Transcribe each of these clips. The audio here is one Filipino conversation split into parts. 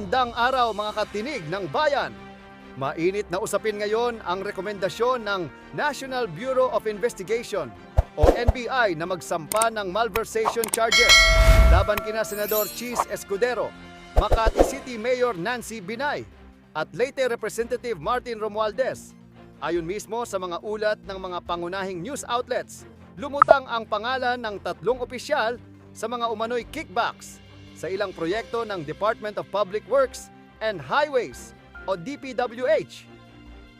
Magandang araw mga katinig ng bayan. Mainit na usapin ngayon ang rekomendasyon ng National Bureau of Investigation o NBI na magsampa ng malversation charges laban kina Senador Cheese Escudero, Makati City Mayor Nancy Binay at Leyte Representative Martin Romualdez. Ayon mismo sa mga ulat ng mga pangunahing news outlets, lumutang ang pangalan ng tatlong opisyal sa mga umano'y kickbacks sa ilang proyekto ng Department of Public Works and Highways o DPWH.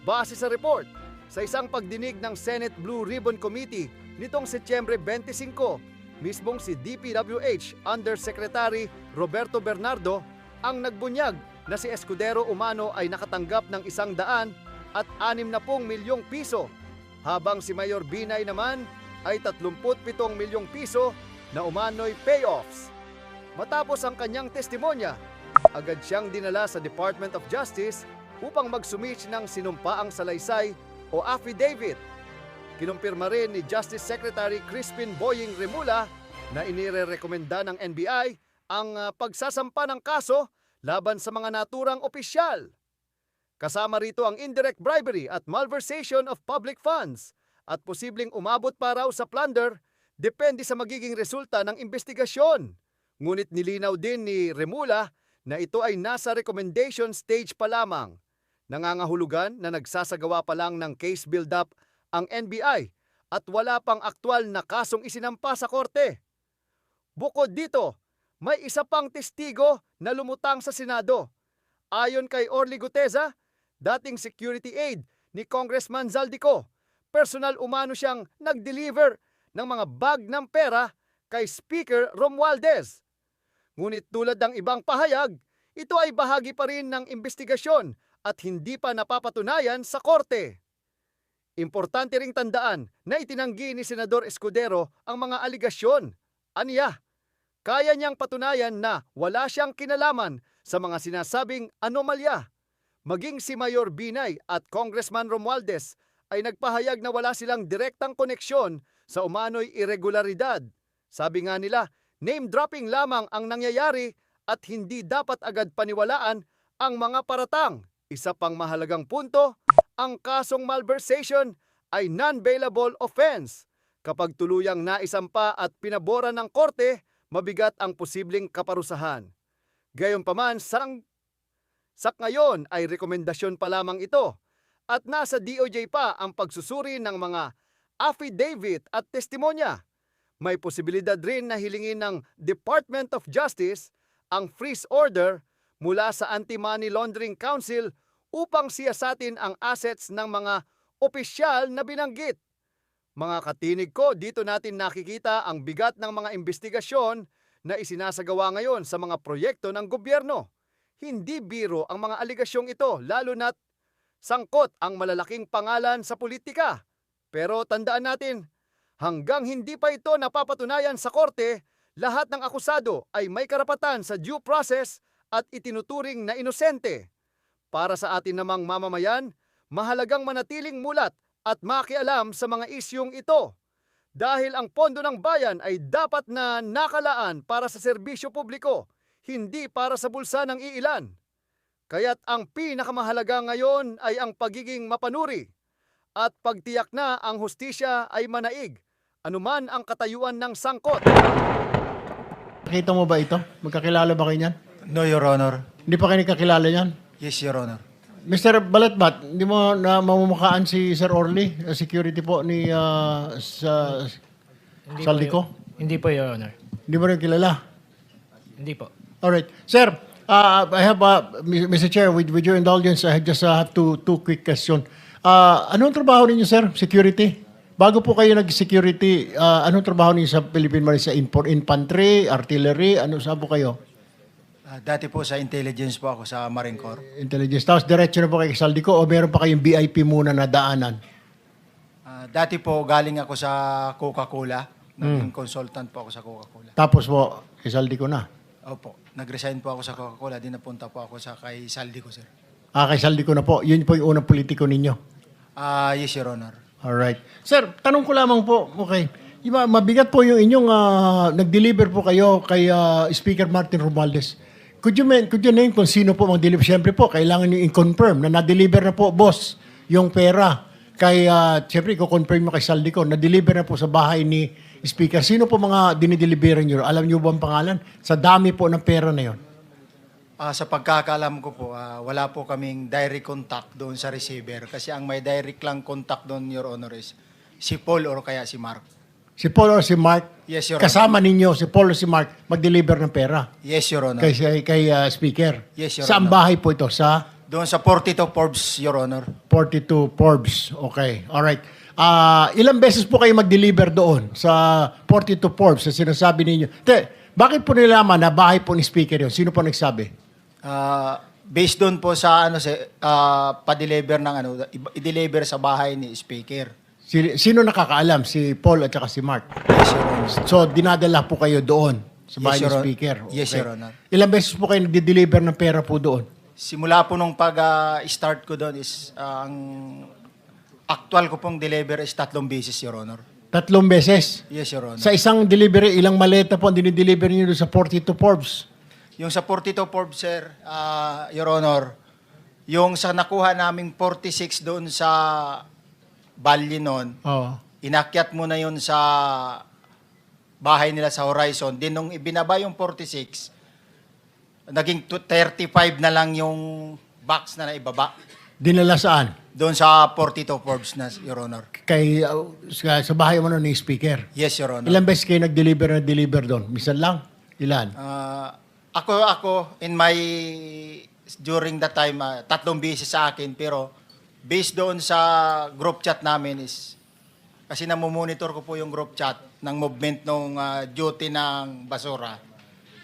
Base sa report, sa isang pagdinig ng Senate Blue Ribbon Committee nitong Setyembre 25, mismong si DPWH Undersecretary Roberto Bernardo ang nagbunyag na si Escudero Umano ay nakatanggap ng isang daan at anim na pong milyong piso, habang si Mayor Binay naman ay 37 milyong piso na umano'y payoffs. Matapos ang kanyang testimonya, agad siyang dinala sa Department of Justice upang magsumit ng sinumpaang salaysay o affidavit. Kinumpirma rin ni Justice Secretary Crispin Boying Remula na inirerekomenda ng NBI ang ah, pagsasampa ng kaso laban sa mga naturang opisyal. Kasama rito ang indirect bribery at malversation of public funds at posibleng umabot pa raw sa plunder depende sa magiging resulta ng investigasyon. Ngunit nilinaw din ni Remula na ito ay nasa recommendation stage pa lamang. Nangangahulugan na nagsasagawa pa lang ng case build-up ang NBI at wala pang aktwal na kasong isinampa sa korte. Bukod dito, may isa pang testigo na lumutang sa Senado. Ayon kay Orly Guteza, dating security aide ni Congressman Zaldico, personal umano siyang nag-deliver ng mga bag ng pera kay Speaker Romualdez. Ngunit tulad ng ibang pahayag, ito ay bahagi pa rin ng investigasyon at hindi pa napapatunayan sa korte. Importante ring tandaan na itinanggi ni Senador Escudero ang mga aligasyon. Aniya, kaya niyang patunayan na wala siyang kinalaman sa mga sinasabing anomalya. Maging si Mayor Binay at Congressman Romualdez ay nagpahayag na wala silang direktang koneksyon sa umano'y irregularidad. Sabi nga nila, name dropping lamang ang nangyayari at hindi dapat agad paniwalaan ang mga paratang. Isa pang mahalagang punto, ang kasong malversation ay non-bailable offense. Kapag tuluyang naisampa at pinabora ng korte, mabigat ang posibleng kaparusahan. Gayunpaman, sang sa ngayon ay rekomendasyon pa lamang ito at nasa DOJ pa ang pagsusuri ng mga affidavit at testimonya. May posibilidad rin na hilingin ng Department of Justice ang freeze order mula sa Anti-Money Laundering Council upang siyasatin ang assets ng mga opisyal na binanggit. Mga katinig ko, dito natin nakikita ang bigat ng mga investigasyon na isinasagawa ngayon sa mga proyekto ng gobyerno. Hindi biro ang mga aligasyong ito, lalo na't sangkot ang malalaking pangalan sa politika. Pero tandaan natin, hanggang hindi pa ito napapatunayan sa korte, lahat ng akusado ay may karapatan sa due process at itinuturing na inosente. Para sa atin namang mamamayan, mahalagang manatiling mulat at makialam sa mga isyong ito. Dahil ang pondo ng bayan ay dapat na nakalaan para sa serbisyo publiko, hindi para sa bulsa ng iilan. Kaya't ang pinakamahalaga ngayon ay ang pagiging mapanuri at pagtiyak na ang hustisya ay manaig, anuman ang katayuan ng sangkot. Nakita mo ba ito? Magkakilala ba kayo niyan? No, Your Honor. Hindi pa kayo nagkakilala niyan? Yes, Your Honor. Mr. Balatbat, hindi mo na mamumukaan si Sir Orly, uh, security po ni uh, sa Hindi Saldico? Po, hindi po, Your Honor. Hindi mo rin kilala? Hindi po. Alright. Sir, uh, I have, uh, Mr. Chair, with, with your indulgence, I just uh, have two, two quick question. Uh, anong trabaho ninyo, sir? Security? Bago po kayo nag-security, uh, anong trabaho ninyo sa Philippine Marine? Sa infor- infantry, artillery, ano saan po kayo? Ah, dati po sa intelligence po ako sa Marine Corps. Intelligence. Tapos diretso na po kay Saldico o meron pa kayong VIP muna na daanan? Ah, dati po galing ako sa Coca-Cola. Naging consultant po ako sa Coca-Cola. Tapos po, kay Saldico na. Opo. Nag-resign po ako sa Coca-Cola. Di napunta po ako sa kay Saldi ko, sir. Ah, kay Saldico na po. Yun po yung unang politiko ninyo. Ah, yes, Your Honor. Alright. Sir, tanong ko lamang po, okay. Iba, mabigat po yung inyong ah, nag-deliver po kayo kay ah, Speaker Martin Romualdez. Could you, men, could you name kung sino po mag-deliver? Siyempre po, kailangan nyo i-confirm na na-deliver na po, boss, yung pera. Kay, uh, siyempre, i-confirm mo kay Saldico, na-deliver na po sa bahay ni Speaker. Sino po mga dinideliveran nyo? Alam nyo ba ang pangalan? Sa dami po ng pera na yon. Ah, sa pagkakaalam ko po, ah, wala po kaming direct contact doon sa receiver kasi ang may direct lang contact doon, Your Honor, is si Paul or kaya si Mark. Si Paul or si Mark? Yes, Your Kasama ninyo, si Paul or si Mark, mag-deliver ng pera Yes, Your Honor. kay, kay, kay uh, Speaker. Yes, Your Saan Honor. bahay po ito? Sa Doon sa 42 Forbes, Your Honor. 42 Forbes. Okay. Alright. Ah, ilang beses po kayo mag-deliver doon sa 42 Forbes na sinasabi ninyo? Te, bakit po nilaman na bahay po ni Speaker yun? Sino po nagsabi? Ah, based doon po sa ano sa ah, pa-deliver ng ano, i-deliver sa bahay ni Speaker. Si, sino nakakaalam? Si Paul at saka si Mark. Yes, Your Honor. So, dinadala po kayo doon sa Yes, bahay Your ni Speaker. Yes, Your Honor. Ilang beses po kayo nag-deliver ng pera po doon? Simula po nung pag-start ko doon is ah, ang actual ko pong deliver is tatlong beses, Your Honor. Tatlong beses. Yes, Your Honor. Sa isang delivery, ilang maleta po ang dinideliver niyo sa 42 Forbes? Yung sa 42 Forbes, sir, ah, Your Honor, yung sa nakuha naming 46 doon sa Bali noon, Oo. inakyat mo na yun sa bahay nila sa Horizon. Din nung ibinaba yung 46, naging tu- 35 na lang yung box na naibaba. Dinala saan? Doon sa 42 Forbes na, Your Honor. Kay, uh, sa, sa bahay mo nun ni Speaker. Yes, Your Honor. Ilang beses kayo nag-deliver na deliver doon? Misan lang? Ilan? Ah, ako, ako, in my, during that time, ah, tatlong beses sa akin, pero based doon sa group chat namin is, kasi namumonitor ko po yung group chat ng movement ng duty ng basura.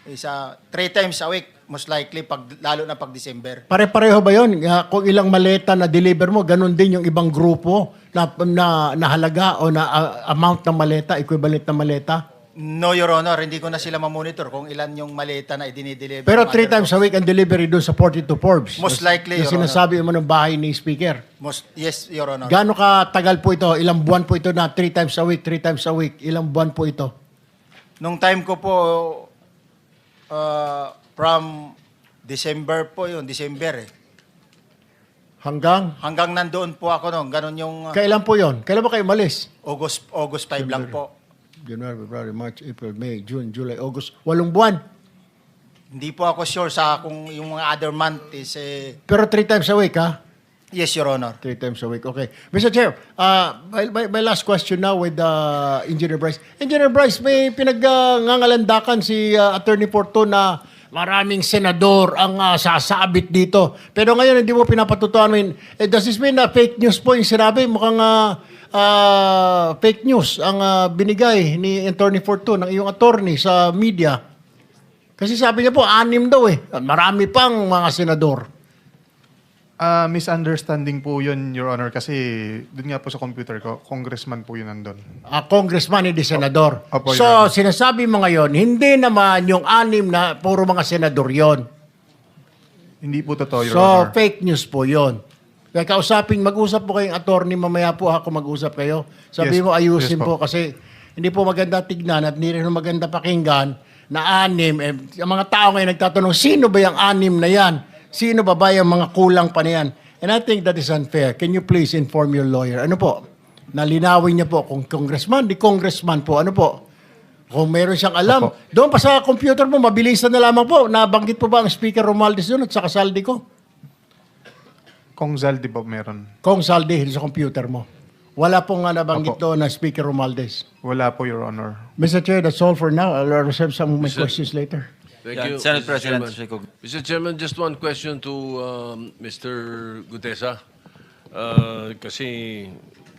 Is ah, three times a week, most likely, pag, lalo na pag December. Pare-pareho ba yun? Ah, Kung ilang maleta na deliver mo, ganun din yung ibang grupo na, na, na halaga o na ah, amount ng maleta, equivalent ng maleta? No, Your Honor, hindi ko na sila mamonitor kung ilan yung maleta na idinideliver. Pero ng three other times a week ang delivery doon sa 42 Forbes. Most Na- likely, Na Your Honor. sinasabi mo ng bahay ni Speaker. Most, yes, Your Honor. Gaano ka tagal po ito? Ilang buwan po ito na three times a week, three times a week? Ilang buwan po ito? Nung time ko po, uh, from December po yun, December eh. Hanggang? Hanggang nandoon po ako noon, ganun yung uh, Kailan po yon? Kailan ba kayo malis? August, August 5 lang po. January, February, March, April, May, June, July, August. Walong buwan. Hindi po ako sure sa kung yung mga other month is eh, Pero three times a week, ha? yes, Your Honor. Three times a week. Okay. Mr. Chair, uh, my, my, my last question now with uh, Engineer Bryce. Engineer Bryce, may pinag-ngangalandakan si uh, Attorney Porto na maraming senador ang uh, sasabit dito. Pero ngayon, hindi mo pinapatutuan. I mean, eh, does this mean na fake news po yung sinabi? Mukhang uh, uh, fake news ang uh, binigay ni Attorney Porto ng iyong attorney sa media. Kasi sabi niya po, anim daw eh. Marami pang mga senador. Ah, misunderstanding po yun, Your Honor, kasi dun nga po sa computer ko, congressman po yun nandun. a congressman, hindi senador. Opo, Your so, Honor. sinasabi mo ngayon, hindi naman yung anim na puro mga senador yon. Hindi po totoo, Your So, Honor. fake news po yon. Kaya kausapin, mag-usap po kayong attorney, mamaya po ako mag-usap kayo. Sabi Yes, mo, ayusin yes po. po. kasi hindi po maganda tignan at hindi rin maganda pakinggan na anim. Eh, ang mga tao ngayon nagtatanong, sino ba yung anim na yan? Sino ba ba yung mga kulang pa na yan? And I think that is unfair. Can you please inform your lawyer? Ano po? Nalinawin niya po kung congressman, di congressman po. Ano po? Kung meron siyang alam, Opo. doon pa sa computer mo, mabilisan na lamang po. Nabanggit po ba ang Speaker Romualdez doon at saka saldi ko? Kung Zaldi po meron. Kung saldi sa computer mo. Wala pong nga nabanggit Opo. doon na Speaker Romualdez. Wala po, Your Honor. Mr. Chair, that's all for now. I'll reserve some of my questions later. Thank Yeah, you, Senate Mr. President Chairman. Mr. Chairman, just one question to um, Mr. Gutesa. Uh, kasi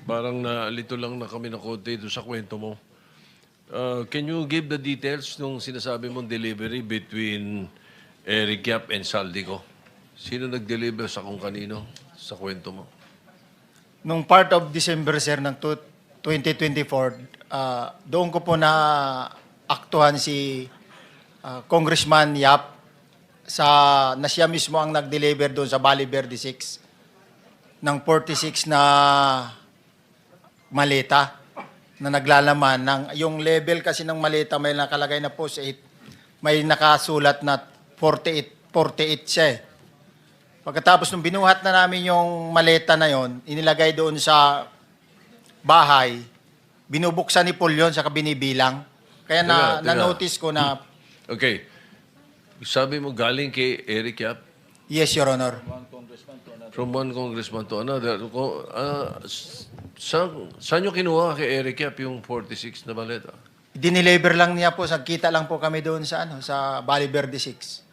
parang naalito lang na kami ng konti doon sa kwento mo. Uh, can you give the details nung sinasabi mong delivery between Eric Yap and Saldico? Sino nag-deliver sa kung kanino sa kwento mo? Nung part of December, sir, ng tu- 2024, ah, doon ko po na aktuhan si ah, Congressman Yap sa na siya mismo ang nag-deliver doon sa Bali Verde 6 ng 46 na maleta na naglalaman ng yung level kasi ng maleta may nakalagay na post 8 may nakasulat na 48, 48 siya eh. Pagkatapos nung binuhat na namin yung maleta na yon, inilagay doon sa bahay, binubuksan ni Paul yun, saka binibilang. Kaya na, Teka, teka. na-notice ko na, Okay. Sabi mo galing kay Eric Yap yes, Your Honor. from one congressman to another. Ko- ah, s- saan, saan nyo kinuha kay Eric Yap yung 46 na baleta? Dineliver lang niya po, nagkita lang po kami doon sa ano, sa Valley Verde 6.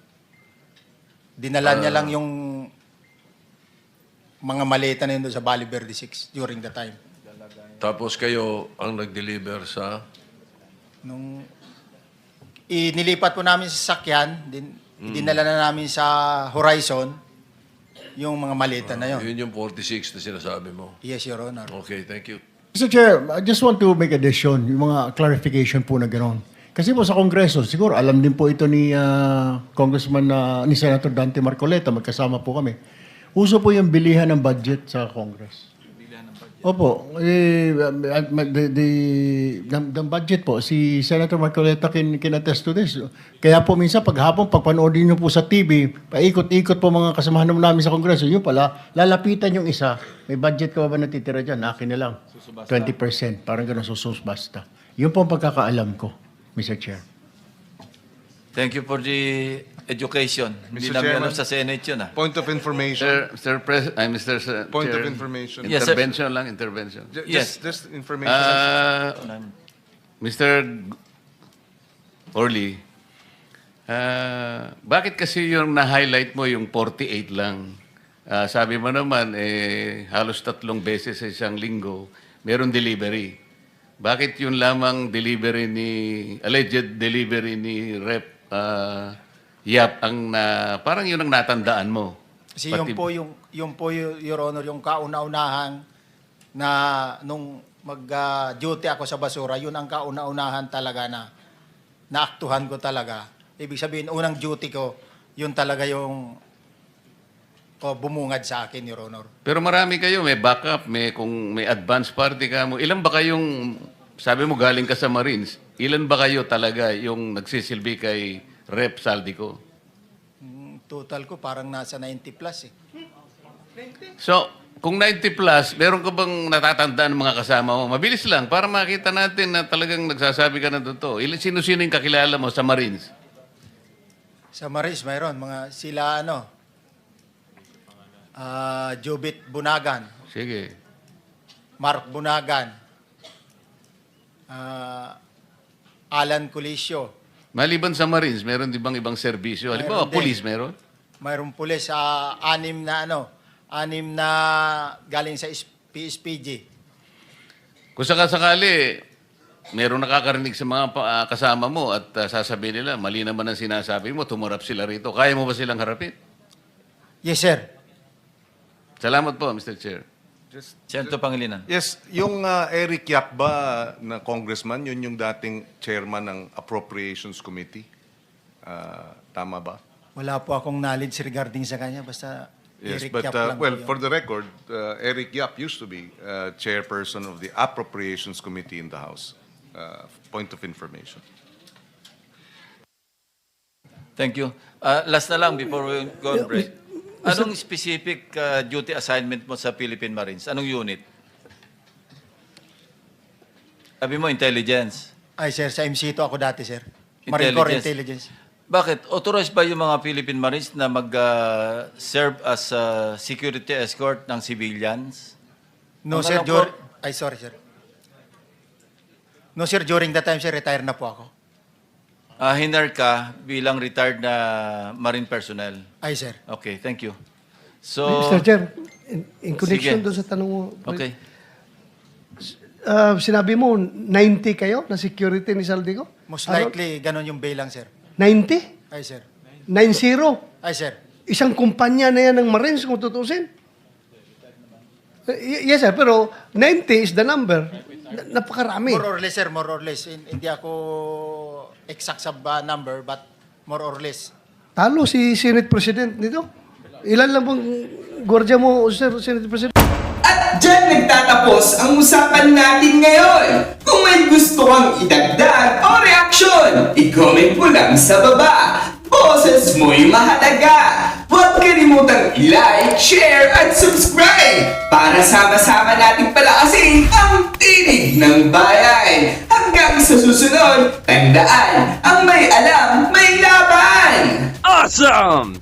Dinala niya lang yung mga maleta na yun doon sa Valley Verde 6 during the time. Tapos kayo ang nag-deliver sa... Nung inilipat po namin sa sakyan, din, dinala na namin sa Horizon yung mga maleta na yun. Yun yung 46 na sinasabi mo. Yes, Your Honor. Okay, thank you. Mr. Chair, I just want to make addition, yung mga clarification po na gano'n. Kasi po sa Kongreso, siguro alam din po ito ni ah, Congressman, na ni Senator Dante Marcoleta, magkasama po kami. Uso po yung bilihan ng budget sa Congress. Opo, eh, the, the, the, the budget po, si Senator Marcoleta kin, kin-attest to this. Kaya po minsan paghapon, pagpanoodin niyo po sa TV, paikot-ikot po mga kasamahan namin sa Kongreso, yun pala, lalapitan yung isa, may budget ka ba ba natitira dyan? Akin na lang. 20%, parang ganun sususbasta. Yun po ang pagkakaalam ko, Mr. Chair. Thank you for the education. Hindi Mr. namin Chairman. alam sa Senate yun ah. Point of information. Sir, Sir Pres, ay Mr. Sir, Point of Chair, information. Yes, sir. Intervention lang, intervention. Ju- Yes. Just, just information. Ah, Mr. Orly, ah, bakit kasi yung na-highlight mo yung 48 lang? Ah, sabi mo naman, eh, halos tatlong beses sa isang linggo, meron delivery. Bakit yun lamang delivery ni, alleged delivery ni Rep ah, Yap ang na, parang yun ang natandaan mo? Kasi yung Pati- po yung yung po Your Honor yung kauna-unahan na nung mag-duty ako sa basura, yun ang kauna-unahan talaga na naaktuhan ko talaga. Ibig sabihin, unang duty ko, yun talaga yung ko bumungad sa akin, Your Honor. Pero marami kayo, may backup, may kung may advance party ka mo. Ilan ba kayong sabi mo galing ka sa Marines? Ilan ba kayo talaga yung nagsisilbi kay Rep Saldico? Mm, Total ko parang nasa 90 plus eh. So, kung 90 plus, meron ka bang natatandaan ng mga kasama mo? Mabilis lang para makita natin na talagang nagsasabi ka na totoo. Ilan sino-sino yung kakilala mo sa Marines? Sa Maris, mayroon mga sila ano, ah Jubit Bunagan, Sige. Mark Bunagan, ah Alan Colisio, Maliban sa Marines, meron di bang ibang serbisyo? Halimbawa, din. police meron? mayroong pulis sa anim na ano, anim na galing sa is- PSPG. Kung sakasakali, meron nakakarinig sa mga pa- ah, kasama mo at ah, sasabihin nila, mali naman ang sinasabi mo, tumarap sila rito. Kaya mo ba silang harapin? Yes, sir. Salamat po, Mr. Chair. Just, Senator Pangilinan. yes, yung uh, Eric Yap ba na congressman, yun yung dating chairman ng Appropriations Committee? Ah, tama ba? Wala po akong knowledge regarding sa kanya, basta Yes, Eric but Yap uh, lang well, yun. for the record, uh, Eric Yap used to be uh, chairperson of the Appropriations Committee in the House. Uh, point of information. Thank you. Ah, last na lang before we go on break. Anong specific ah, duty assignment mo sa Philippine Marines? Anong unit? Sabi mo, intelligence. Ay, sir, sa MC to ako dati, sir. Marine Corps Intelligence. Bakit? Authorized ba yung mga Philippine Marines na mag-serve as ah, security escort ng civilians? No, Ang sir, ko- Ay, sorry, sir. No, sir, during that time, sir, retire na po ako. Ah, hinar ka bilang retired na Marine personnel. Ay, sir. Okay, thank you. So, Mr. Chair, in, in Sige. connection doon sa tanong mo, okay. ah, sinabi mo, 90 kayo na security ni Saldico? Most Ano? likely, ganun yung bilang, sir. 90? Ay, sir. 90? Ay, sir. Isang kumpanya na yan ng Marines kung tutusin. Eh, y- yes, sir, pero 90 is the number. Na- napakarami. More or less, sir, more or less. Hin- Hindi ako exact sa ba- number, but more or less. Talo si Senate President nito. Ilan lang bang gwardiya mo, sir, Senate President? At dyan nagtatapos ang usapan natin ngayon. Kung may gusto kang idagdag o reaksyon, i-comment mo lang sa baba. Boses mo yun! mahalaga. Huwag kalimutang i-like, share, at subscribe para sama-sama nating palakasin ang tinig ng bayan. Hanggang sa susunod, tandaan, ang may alam, may laban! Awesome!